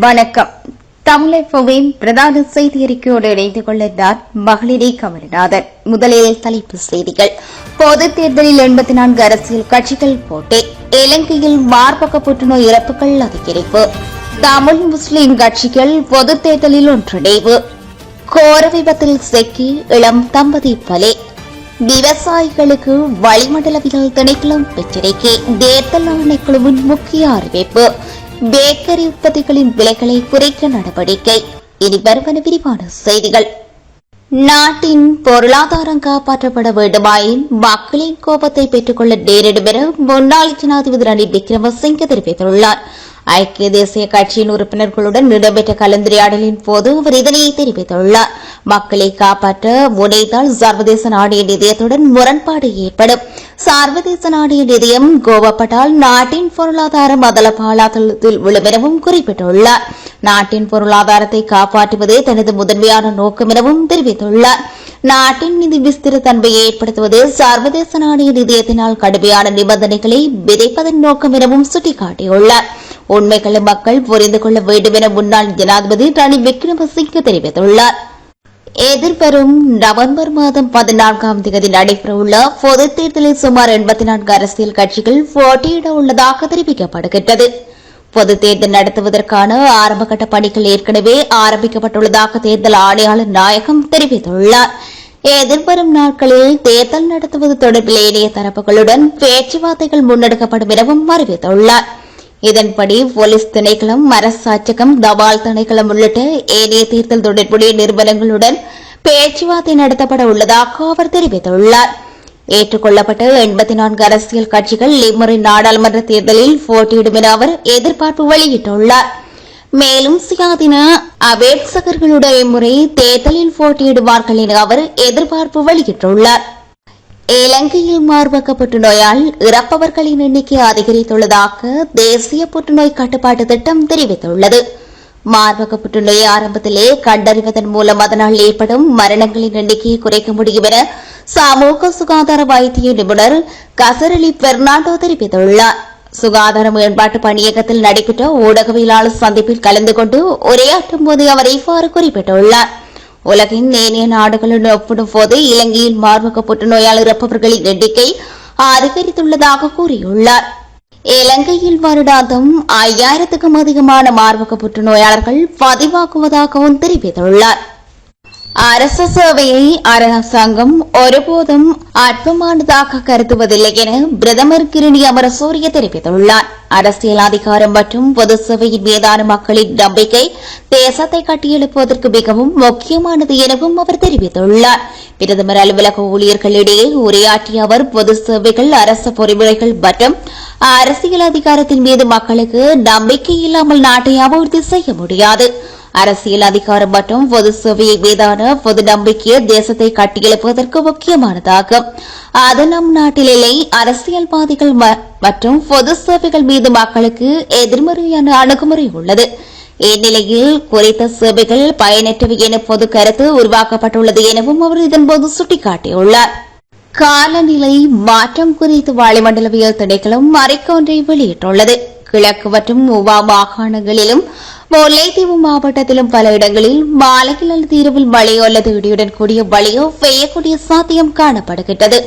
வணக்கம். தமிழகவின் பிரதான செய்தி அறிக்கையோடு இணைந்து கொள்கிறார் மகளிரே கமலநாதன். முதலில் தலைப்புச் செய்திகள். பொது தேர்தலில் எண்பத்தி நான்கு அரசியல் கட்சிகள் போட்டி. இலங்கையில் மார்பக புற்றுநோய் இறப்புகள் அதிகரிப்பு. தமிழ் முஸ்லிம் கட்சிகள் பொது தேர்தலில் ஒன்றிணைவு. கோர விபத்தில் சிக்கி இளம் தம்பதி பலே. விவசாயிகளுக்கு வளிமண்டலவியல் திணைக்களம் எச்சரிக்கை. தேர்தல் ஆணைக்குழுவின் முக்கிய அறிவிப்பு. பேக்கரி உற்பத்திகளின் விலைகளை குறைக்க நடவடிக்கை. இனி வருவன விரிவான செய்திகள். நாட்டின் பொருளாதாரம் காப்பாற்றப்பட வேண்டுமாயின் மக்களின் கோபத்தை பெற்றுக்கொள்ள நேரிடும் என முன்னாள் ஜனாதிபதி ரணில் விக்ரமசிங்க தெரிவித்துள்ளார். ஐக்கிய தேசிய கட்சியின் உறுப்பினர்களுடன் இடம்பெற்ற கலந்துரையாடலின் போது அவர் இதனை தெரிவித்துள்ளார். மக்களை காப்பாற்ற முனைந்தால் சர்வதேச நாணய நிதியத்துடன் முரண்பாடு ஏற்படும். சர்வதேச நாணய நிதியம் கோவப்பட்டால் நாட்டின் பொருளாதாரம் அதல பாலாதளத்தில் விழும் எனவும் குறிப்பிட்டுள்ளார். நாட்டின் பொருளாதாரத்தை காப்பாற்றுவதே தனது முதன்மையான நோக்கம் எனவும் தெரிவித்துள்ளார். நாட்டின் நிதி விஸ்திரத்தன்மையை ஏற்படுத்துவது சர்வதேச நாணய நிதியத்தினால் கடுமையான நிபந்தனைகளை விதைப்பதன் நோக்கம் எனவும் சுட்டிக்காட்டியுள்ளார். உண்மைகளை மக்கள் புரிந்து கொள்ள வேண்டும் என முன்னாள் ஜனாதிபதி ரணில் விக்ரமசிங்க தெரிவித்துள்ளாா் எதிர்வரும் நவம்பர் மாதம் பதினான்காம் தேதி நடைபெறவுள்ள பொதுத் தேர்தலில் சுமார் எண்பத்தி நான்கு அரசியல் கட்சிகள் போட்டியிட உள்ளதாக தெரிவிக்கப்படுகின்றது. பொதுத் தேர்தல் நடத்துவதற்கான ஆரம்பகட்ட பணிகள் ஏற்கனவே ஆரம்பிக்கப்பட்டுள்ளதாக தேர்தல் ஆணையாளர் நாயகம் தெரிவித்துள்ளார். எதிர்வரும் நாட்களில் தேர்தல் நடத்துவது தொடர்பில் ஏனைய தரப்புகளுடன் பேச்சுவார்த்தைகள் முன்னெடுக்கப்படும் எனவும் அறிவித்துள்ளாா் இதன்படி போலீஸ் திணைக்களம் அரசாட்சகம் தபால் திணைக்களம் உள்ளிட்ட ஏனைய தேர்தல் தொடர்புடைய நிறுவனங்களுடன் பேச்சுவார்த்தை நடத்தப்பட உள்ளதாக அவர் தெரிவித்துள்ளார். ஏற்றுக்கொள்ளப்பட்ட எண்பத்தி நான்கு அரசியல் கட்சிகள் இம்முறை நாடாளுமன்ற தேர்தலில் போட்டியிடும் என அவர் எதிர்பார்ப்பு வெளியிட்டுள்ளார். மேலும் சுயாதீன அபேட்சகர்களுடைய இம்முறை தேர்தலில் போட்டியிடுவார்கள் என அவர் எதிர்பார்ப்பு வெளியிட்டுள்ளாா் இலங்கையில் மார்பக புற்றுநோயால் இறப்பவர்களின் எண்ணிக்கை அதிகரித்துள்ளதாக தேசிய புற்றுநோய் கட்டுப்பாட்டு திட்டம் தெரிவித்துள்ளது. மார்பக புற்றுநோயை ஆரம்பத்திலே கண்டறிவதன் மூலம் அதனால் ஏற்படும் மரணங்களின் எண்ணிக்கையை குறைக்க முடியும் என சமூக சுகாதார வைத்திய நிபுணர் கசரலி பெர்னாண்டோ தெரிவித்துள்ளார். சுகாதார மேம்பாட்டு பணியகத்தில் நடைபெற்ற ஊடகவியலாளர் சந்திப்பில் கலந்து கொண்டு உரையாற்றும் போது அவர் இவ்வாறு குறிப்பிட்டுள்ளார். உலகின் ஏனைய நாடுகளுடன் ஒப்பிடும் போது இலங்கையில் மார்பக புற்றுநோயால் இறப்பவர்களின் எண்ணிக்கை அதிகரித்துள்ளதாக கூறியுள்ளார். இலங்கையில் வருடாந்தம் ஐயாயிரத்துக்கும் அதிகமான மார்பக புற்றுநோயாளர்கள் பதிவாக்குவதாகவும் தெரிவித்துள்ளார். அரச சேவையை அரசாங்கம் ஒருபோதும் அற்பமானதாக கருதுவதில்லை என பிரதமர் கிரணி அமரசூரிய தெரிவித்துள்ளார். அரசியல் அதிகாரம் மற்றும் பொது சேவையின் மீதான மக்களின் நம்பிக்கை தேசத்தை கட்டியெழுப்புவதற்கு மிகவும் முக்கியமானது எனவும் அவர் தெரிவித்துள்ளார். பிரதமர் அலுவலக ஊழியர்களிடையே உரையாற்றிய அவர் பொது சேவைகள் அரசு பொறிமுறைகள் மற்றும் அரசியல் அதிகாரத்தின் மீது மக்களுக்கு நம்பிக்கை இல்லாமல் நாட்டை அபிவிருத்தி செய்ய முடியாது. அரசியல் அதிகாரம் மற்றும் பொது சேவையை மீதான பொது நம்பிக்கையை தேசத்தை கட்டியெழுப்புவதற்கு முக்கியமானதாகும் அது நம் நாட்டிலே அரசியல்வாதிகள் மற்றும் பொது சேவைகள் மீது மக்களுக்கு எதிர்மறையான அணுகுமுறை உள்ளது. இந்நிலையில் குறித்த சேவைகள் பயனற்றவை என பொது கருத்து உருவாக்கப்பட்டுள்ளது எனவும் அவர் இதன்போது சுட்டிக்காட்டியுள்ளார். காலநிலை மாற்றம் குறித்து வளிமண்டலவியல் திணைக்களம் அறிக்கை ஒன்றை வெளியிட்டுள்ளது. கிழக்கு மற்றும் உவா மாகாணங்களிலும் முல்லைத்தீவு மாவட்டத்திலும் பல இடங்களில் மாலையில் அல்லது இரவில் மழையோ அல்லது இடியுடன் கூடிய மழையோ பெய்யக்கூடிய சாத்தியம் காணப்படுகின்றது.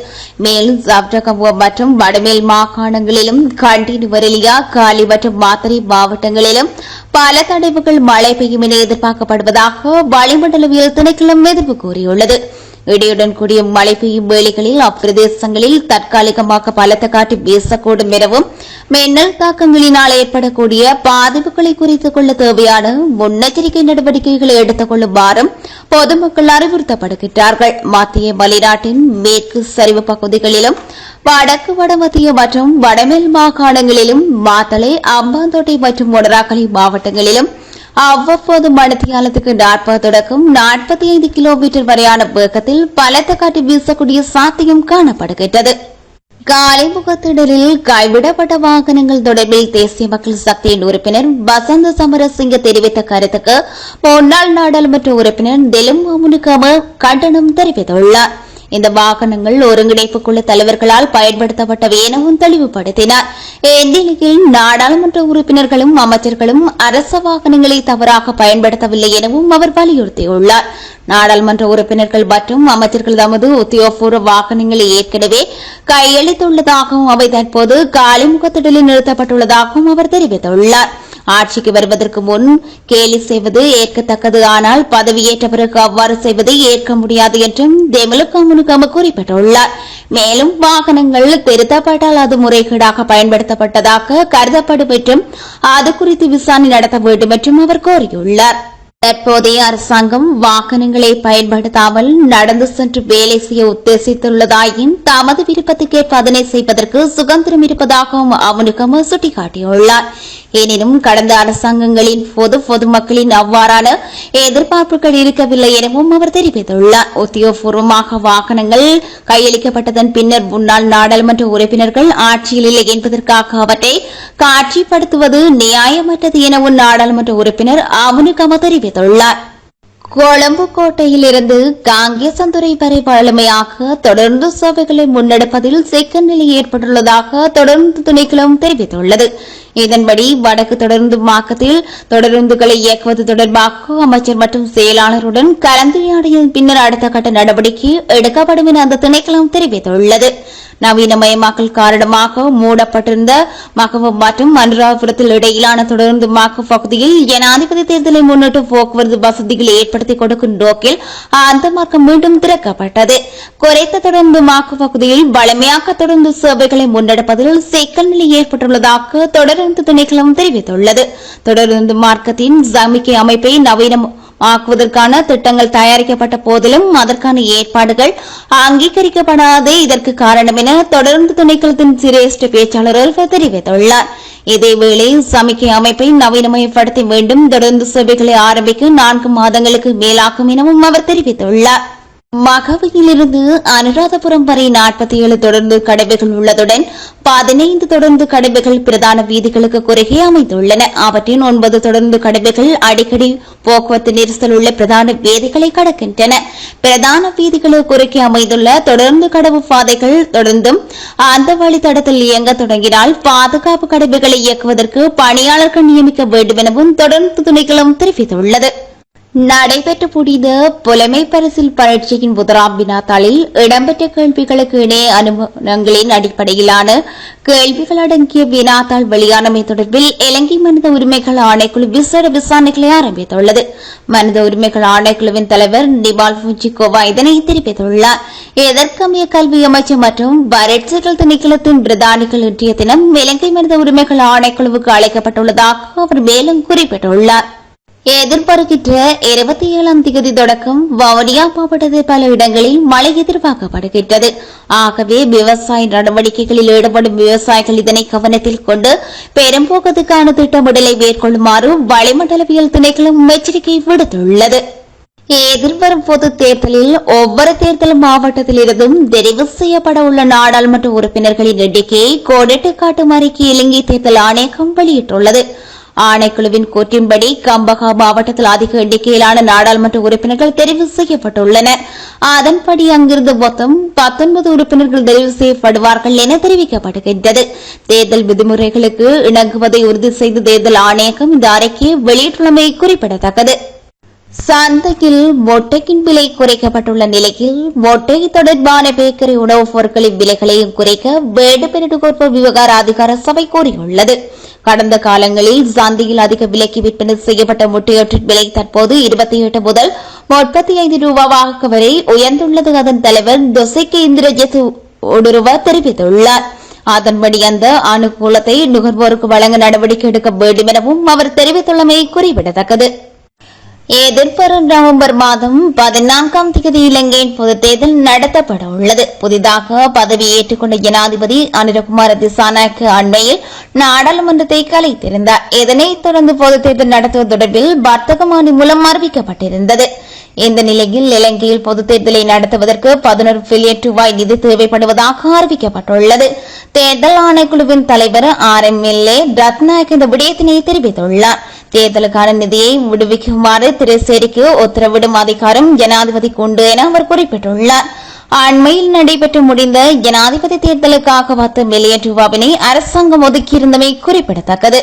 மேலும் சப்டகம்புவம் மற்றும் வடமேல் மாகாணங்களிலும் கண்டி நுவரெலியா காலி மற்றும் மாத்தறை மாவட்டங்களிலும் பல தடைவுகள் மழை பெய்யும் என எதிர்பார்க்கப்படுவதாக வளிமண்டலவியல் திணைக்களம் எதிர்ப்பு கூறியுள்ளது. இடியுடன் கூடிய மழை பெய்யும் வேளைகளில் அப்பிரதேசங்களில் தற்காலிகமாக பலத்த காற்று வீசக்கூடும் எனவும் மின்னல் தாக்கங்களினால் ஏற்படக்கூடிய பாதிப்புகளை குறித்துக் கொள்ள தேவையான முன்னெச்சரிக்கை நடவடிக்கைகளை எடுத்துக் கொள்ளுமாறும் பொதுமக்கள் அறிவுறுத்தப்படுகின்றார்கள். மத்திய மலைநாட்டின் மேற்கு சரிவு பகுதிகளிலும் வடக்கு வடமத்திய மற்றும் வடமேல் மாகாணங்களிலும் மாத்தளை அம்பாந்தோட்டை மற்றும் மொடராக்கலை மாவட்டங்களிலும் அவ்வப்போது மணித்தியாலத்துக்கு நாற்பது தொடக்கம். நாற்பத்தி ஐந்து கிலோமீட்டர் வரையான வேகத்தில் பலத்த காட்டி வீசக்கூடிய சாத்தியம் காணப்படுகின்றது. காலைமுகத்திடலில் கைவிடப்பட்ட வாகனங்கள் தொடர்பில் தேசிய மக்கள் சக்தியின் உறுப்பினர் வசந்த சமரசிங்க தெரிவித்த கருத்துக்கு முன்னாள் நாடாளுமன்ற உறுப்பினர் தெலுங்கு கண்டனம் தெரிவித்துள்ளார். இந்த வாகனங்கள் ஒருங்கிணைப்பு குழு தலைவர்களால் பயன்படுத்தப்பட்டவை எனவும் தெளிவுபடுத்தினார். இந்நிலையில் நாடாளுமன்ற உறுப்பினர்களும் அமைச்சர்களும் அரச வாகனங்களை தவறாக பயன்படுத்தவில்லை எனவும் அவர் வலியுறுத்தியுள்ளார். நாடாளுமன்ற உறுப்பினர்கள் மற்றும் அமைச்சர்கள் தமது உத்தியோகபூர்வ வாகனங்களை ஏற்கனவே கையளித்துள்ளதாகவும் அவை தற்போது காலிமுகத்திடலில் நிறுத்தப்பட்டுள்ளதாகவும் அவர் தெரிவித்துள்ளார். ஆட்சிக்கு வருவதற்கு முன் கேலி செய்வது ஏற்கத்தக்கது. ஆனால் பதவியேற்ற பிறகு அவ்வாறு செய்வதை ஏற்க முடியாது என்றும் தேமுலுக முனுகம குறிப்பிட்டுள்ளார். மேலும் வாகனங்கள் திருத்தப்பட்டால் அது முறைகேடாக பயன்படுத்தப்பட்டதாக கருதப்படும் என்றும் அது குறித்து விசாரணை நடத்த வேண்டும் என்றும் அவர் கோரியுள்ளார். தற்போதைய அரசாங்கம் வாகனங்களை பயன்படுத்தாமல் நடந்து சென்று வேலை செய்ய உத்தேசித்துள்ளதாயின் தமது விருப்பத்துக்கேற்ப அதனை செய்வதற்கு சுதந்திரம் இருப்பதாகவும் அவனுக்கும் சுட்டிக்காட்டியுள்ளார். எனினும் கடந்த அரசாங்கங்களின் பொது பொதுமக்களின் அவ்வாறான எதிர்பார்ப்புகள் இருக்கவில்லை எனவும் அவர் தெரிவித்துள்ளார். உத்தியோகபூர்வமாக வாகனங்கள் கையளிக்கப்பட்டதன் பின்னர் முன்னாள் நாடாளுமன்ற உறுப்பினர்கள் ஆட்சியில் இல்லை என்பதற்காக அவற்றை காட்சிப்படுத்துவது நியாயமற்றது எனவும் நாடாளுமன்ற உறுப்பினர் அவனுக்கம செய்துள்ளார் கொழும்பு கோட்டையில் இருந்து காங்கேசந்துறை வரை வழமையாக தொடர்ந்து சேவைகளை முன்னெடுப்பதில் சிக்கல் நிலை ஏற்பட்டுள்ளதாக தொடர்ந்து திணைக்களம் தெரிவித்துள்ளது. இதன்படி வடக்கு தொடர்ந்து மாக்கத்தில் தொடருந்துகளை இயக்குவது தொடர்பாக அமைச்சர் மற்றும் செயலாளருடன் கலந்துரையாடிய பின்னர் அடுத்த கட்ட நடவடிக்கை எடுக்கப்படும் என அந்த திணைக்களம் தெரிவித்துள்ளது. நவீனமயமாக்கல் காரணமாக மூடப்பட்டிருந்த மகவம் மற்றும் அனுராபுரத்தில் இடையிலான தொடர்ந்து மாக்கு பகுதியில் ஜனாதிபதி தேர்தலை முன்னிட்டு போக்குவரத்து வசதிகளை ஏற்படுத்தி கொடுக்கும் நோக்கில் அந்த மார்க்கம் மீண்டும் திறக்கப்பட்டது. குறைத்த தொடர்ந்து மாக்கு பகுதியில் வளமையாக தொடர்ந்து சேவைகளை முன்னெடுப்பதில் சிக்கல் நிலை ஏற்பட்டுள்ளதாக தொடர்ந்து திணைக்களம் தெரிவித்துள்ளது. தொடர்ந்து மார்க்கத்தின் சமிக்கை அமைப்பை நவீனம் ஆக்குவதற்கான திட்டங்கள் தயாரிக்கப்பட்ட போதிலும் அதற்கான ஏற்பாடுகள் அங்கீகரிக்கப்படாதே இதற்கு காரணம் என தொடர்ந்து திணைக்களத்தின் சிரேஷ்ட பேச்சாளர் ஒருவர் தெரிவித்துள்ளார். இதேவேளை சமிக்கை அமைப்பை நவீனமயப்படுத்த வேண்டும். தொடர்ந்து சேவைகளை ஆரம்பிக்க நான்கு மாதங்களுக்கு மேலாகும் எனவும் அவர் தெரிவித்துள்ளாா் மகவையிலிருந்து அனுராதபுரம் வரை நாற்பத்தி ஏழு தொடர்ந்து கடைவைகள் உள்ளதுடன் பதினைந்து தொடர்ந்து கடைவைகள் பிரதான வீதிகளுக்கு குறுகே அமைந்துள்ளன. அவற்றின் ஒன்பது தொடர்ந்து கடைவைகள் அடிக்கடி போக்குவரத்து நெரிசல் உள்ள பிரதான வீதிகளை கடக்கின்றன. பிரதான வீதிகளுக்கு குறுக்கே அமைந்துள்ள தொடர்ந்து கடவு பாதைகள் தொடர்ந்தும் அந்த வழித்தடத்தில் இயங்க தொடங்கினால் பாதுகாப்பு கடைவைகளை இயக்குவதற்கு பணியாளர்கள் நியமிக்க வேண்டும் எனவும் தொடர்ந்து துணைகளும் தெரிவித்துள்ளது. நடைபெற்று முடிந்த புலமை பரிசில் பரீட்சையின் முதலாம் வினாத்தாளில் இடம்பெற்ற கேள்விகளுக்கு இணைய அனுமானங்களின் அடிப்படையிலான கேள்விகள் அடங்கிய வினாத்தாள் வெளியானமை தொடர்பில் இலங்கை மனித உரிமைகள் ஆணைக்குழு விசேட விசாரணைகளை ஆரம்பித்துள்ளது. மனித உரிமைகள் ஆணைக்குழுவின் தலைவர் நிபால் புஞ்சிகோவா இதனை தெரிவித்துள்ளார். இதற்கமைய கல்வி அமைச்சர் மற்றும் பரீட்சைகள் திணைக்களத்தின் பிரதானிகள் இன்றைய தினம் இலங்கை மனித உரிமைகள் ஆணைக்குழுவுக்கு அழைக்கப்பட்டுள்ளதாக அவர் மேலும் குறிப்பிட்டுள்ளாா் எதிர்பார்க்கின்ற இருபத்தி ஏழாம் தேதி தொடக்கம் வவுனியா மாவட்டத்தில் பல இடங்களில் மழை எதிர்பார்க்கப்படுகின்றது. ஆகவே விவசாய நடவடிக்கைகளில் ஈடுபடும் விவசாயிகள் இதனை கவனத்தில் கொண்டு பெரும்போக்கத்துக்கான திட்டமிடலை மேற்கொள்ளுமாறு வளிமண்டலவியல் திணைக்களம் எச்சரிக்கை விடுத்துள்ளது. எதிர்வரும் பொது தேர்தலில் ஒவ்வொரு தேர்தல் மாவட்டத்திலிருந்தும் தெரிவு செய்யப்பட உள்ள நாடாளுமன்ற உறுப்பினர்களின் எண்ணிக்கையை கோடிட்டு காட்டும் அறிக்கை இலங்கை தேர்தல் ஆணையகம் வெளியிட்டுள்ளது. ஆணைக்குழுவின் கூற்றின்படி கம்பகா மாவட்டத்தில் அதிக எண்ணிக்கையிலான நாடாளுமன்ற உறுப்பினர்கள் தெரிவு செய்யப்பட்டுள்ளனர் அதன்படி அங்கிருந்து மொத்தம் பத்தொன்பது உறுப்பினர்கள் தெரிவு செய்யப்படுவார்கள் என தெரிவிக்கப்படுகின்றது. தேர்தல் விதிமுறைகளுக்கு இணங்குவதை உறுதி செய்து தேர்தல் ஆணையகம் இந்த அறிக்கையை வெளியிட்டுள்ளமை குறிப்பிடத்தக்கது. சந்தையில் மொட்டைக்கின் விலை குறைக்கப்பட்டுள்ள நிலையில் மொட்டை தொடர்பான பேக்கரி உணவுப் பொருட்களின் விலைகளையும் குறைக்க வேண்டுமென்று பெருடுகோர்ப்பு விவகார அதிகார சபை கூறியுள்ளது. கடந்த காலங்களில் சந்தையில் அதிக விலைக்கு விற்பனை செய்யப்பட்ட முட்டையொற்றின் விலை தற்போது இருபத்தி எட்டு முதல் முப்பத்தி ஐந்து ரூபாவாக வரை உயர்ந்துள்ளது. அதன் தலைவர் தொசைக்கு இந்திரஜித் ஒடுருவ தெரிவித்துள்ளார். அதன்படி அந்த அனுகூலத்தை நுகர்வோருக்கு வழங்க நடவடிக்கை எடுக்க வேண்டும் எனவும் அவர் தெரிவித்துள்ளமை குறிப்பிடத்தக்கது. எதிர்வரும் நவம்பர் மாதம் பதினான்காம் தேதி இலங்கையின் பொது தேர்தல் நடத்தப்பட உள்ளது. புதிதாக பதவியேற்றுக் கொண்ட ஜனாதிபதி அனிரகுமார திசானாக்கு அண்மையில் நாடாளுமன்றத்தை கலைத்திருந்தார். இதனைத் தொடர்ந்து பொது தேர்தல் நடத்துவது தொடர்பில் வர்த்தக மாணி மூலம் அறிவிக்கப்பட்டிருந்தது. இந்த நிலையில் இலங்கையில் பொது தேர்தலை நடத்துவதற்கு பதினோரு பில்லியன் ரூபாய் நிதி தேவைப்படுவதாக அறிவிக்கப்பட்டுள்ளது. தேர்தல் ஆணைக்குழுவின் தலைவர் R M L A Rathnayake இந்த விடயத்தினை தெரிவித்துள்ளார். தேர்தலுக்கான நிதியை விடுவிக்குமாறு திரைசேரிக்கு உத்தரவிடும் அதிகாரம் ஜனாதிபதி உண்டு என அவர் குறிப்பிட்டுள்ளார். அண்மையில் நடைபெற்று முடிந்த ஜனாதிபதி தேர்தலுக்காக பத்து மில்லியன் ரூபாவினை அரசாங்கம் ஒதுக்கியிருந்தமை குறிப்பிடத்தக்கது.